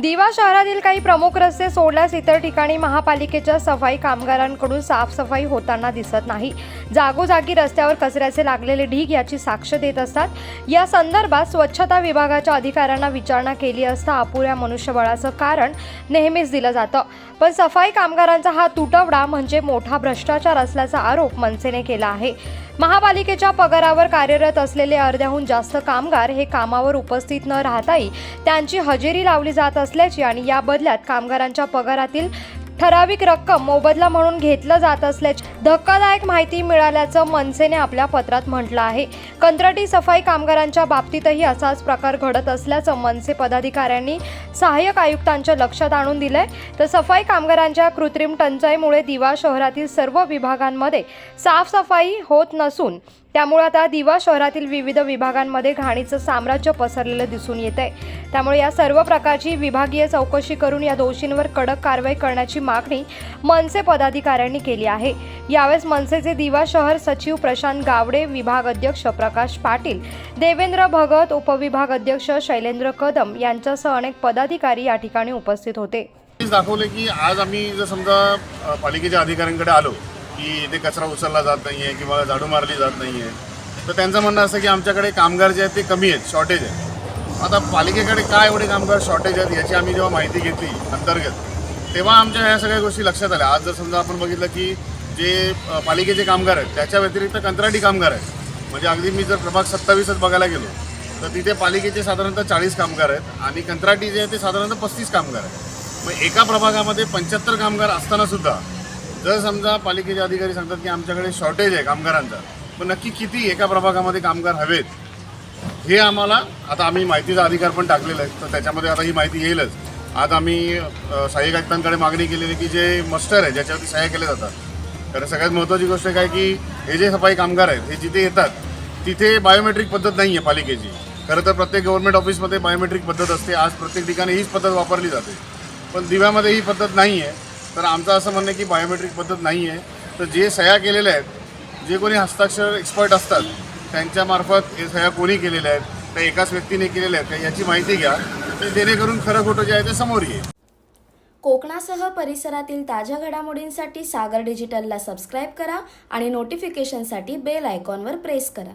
दिवा शहरातील काही प्रमुख रस्ते सोडल्यास इतर ठिकाणी महापालिकेच्या सफाई कामगारांकडून साफसफाई होताना दिसत नाही. जागोजागी रस्त्यावर कचऱ्याचे लागलेले ढीग याची साक्ष देत असतात. या संदर्भात स्वच्छता विभागाच्या अधिकाऱ्यांना विचारणा केली असता अपुऱ्या मनुष्यबळाचं कारण नेहमीच दिलं जातं. पण सफाई कामगारांचा हा तुटवडा म्हणजे मोठा भ्रष्टाचार असल्याचा आरोप मनसेने केला आहे. महापालिकेच्या पगारावर कार्यरत असलेले अर्ध्याहून जास्त कामगार हे कामावर उपस्थित न राहताही त्यांची हजेरी लावली जात असल्याची आणि या बदल्यात कामगारांच्या पगारातील ठराविक रक्कम मोबदला म्हणून घेतलं जात असल्याची धक्कादायक माहिती मिळाल्याचं मनसेने आपल्या पत्रात म्हटलं आहे. कंत्राटी सफाई कामगारांच्या बाबतीतही असाच प्रकार घडत असल्याचं मनसे पदाधिकाऱ्यांनी सहाय्यक आयुक्तांच्या लक्षात आणून दिलंय. तर सफाई कामगारांच्या कृत्रिम टंचाईमुळे दिवा शहरातील सर्व विभागांमध्ये साफसफाई होत नसून त्यामुळे आता दिवा शहरातील विविध विभागांमध्ये घाणीचं साम्राज्य पसरलेलं दिसून येत आहे त्यामुळे या सर्व प्रकारची विभागीय चौकशी करून या दोषींवर कडक कारवाई करण्याची मागणी मनसे पदाधिकाऱ्यांनी केली आहे. यावेळेस मनसेचे दिवा शहर सचिव प्रशांत गावडे विभाग अध्यक्ष प्रकाश पाटील देवेंद्र भगत उपविभाग अध्यक्ष शैलेंद्र कदम यांच्यासह अनेक पदाधिकारी या ठिकाणी उपस्थित होते. दाखवले की आज आम्ही जर समजा पालिकेच्या अधिकाऱ्यांकडे आलो की इथे कचरा उचलला जात नाही आहे किंवा झाडू मारली जात नाही आहे तर त्यांचं म्हणणं असं की आमच्याकडे कामगार जे आहेत ते कमी आहेत शॉर्टेज आहे आता पालिकेकडे काय एवढे कामगार शॉर्टेज आहेत याची आम्ही जेव्हा माहिती घेतली अंतर्गत तेव्हा आमच्या ह्या सगळ्या गोष्टी लक्षात आल्या. आज जर समजा आपण बघितलं की जे पालिकेचे कामगार आहेत त्याच्या व्यतिरिक्त कंत्राटी कामगार आहेत. म्हणजे अगदी मी जर प्रभाग सत्तावीसच बघायला गेलो तर तिथे पालिकेचे साधारणतः चाळीस कामगार आहेत आणि कंत्राटी जे आहे ते साधारणतः पस्तीस कामगार आहेत. मग एका प्रभागामध्ये पंच्याहत्तर कामगार असताना सुद्धा जर समजा पालिकेचे अधिकारी सांगतात की आमच्याकडे शॉर्टेज आहे कामगारांचा पण नक्की किती एका प्रभागामध्ये कामगार हवेत? हे आम्हाला आता आम्ही माहितीचा अधिकार पण टाकलेला आहे तर त्याच्यामध्ये आता ही माहिती येईलच. आज आम्ही सहाय्यक आयुक्तांकडे मागणी केलेली की जे मस्टर आहे ज्याच्यावरती सहाय्य केले जातात. कारण सगळ्यात महत्त्वाची गोष्ट काय की हे जे सफाई कामगार आहेत हे जिथे येतात तिथे बायोमेट्रिक पद्धत नाही आहे पालिकेची. खरं तर प्रत्येक गव्हर्नमेंट ऑफिसमध्ये बायोमेट्रिक पद्धत असते. आज प्रत्येक ठिकाणी हीच पद्धत वापरली जाते. पण दिव्यामध्ये ही पद्धत नाही आहे. तर आमचं असं म्हणणं की बायोमेट्रिक पद्धत नाही आहे. तर जे सह्या केलेल्या आहेत जे कोणी हस्ताक्षर एक्सपर्ट असतात त्यांच्यामार्फत हे सह्या कोणी केलेल्या आहेत त्या एकाच व्यक्तीने केलेल्या आहेत याची माहिती घ्या. तर जेणेकरून खरं खोटं जे आहे ते समोर येईल. कोकणासह परिसरातील ताज्या घडामोडींसाठी सागर डिजिटलला सबस्क्राईब करा आणि नोटिफिकेशनसाठी बेल आयकॉनवर प्रेस करा.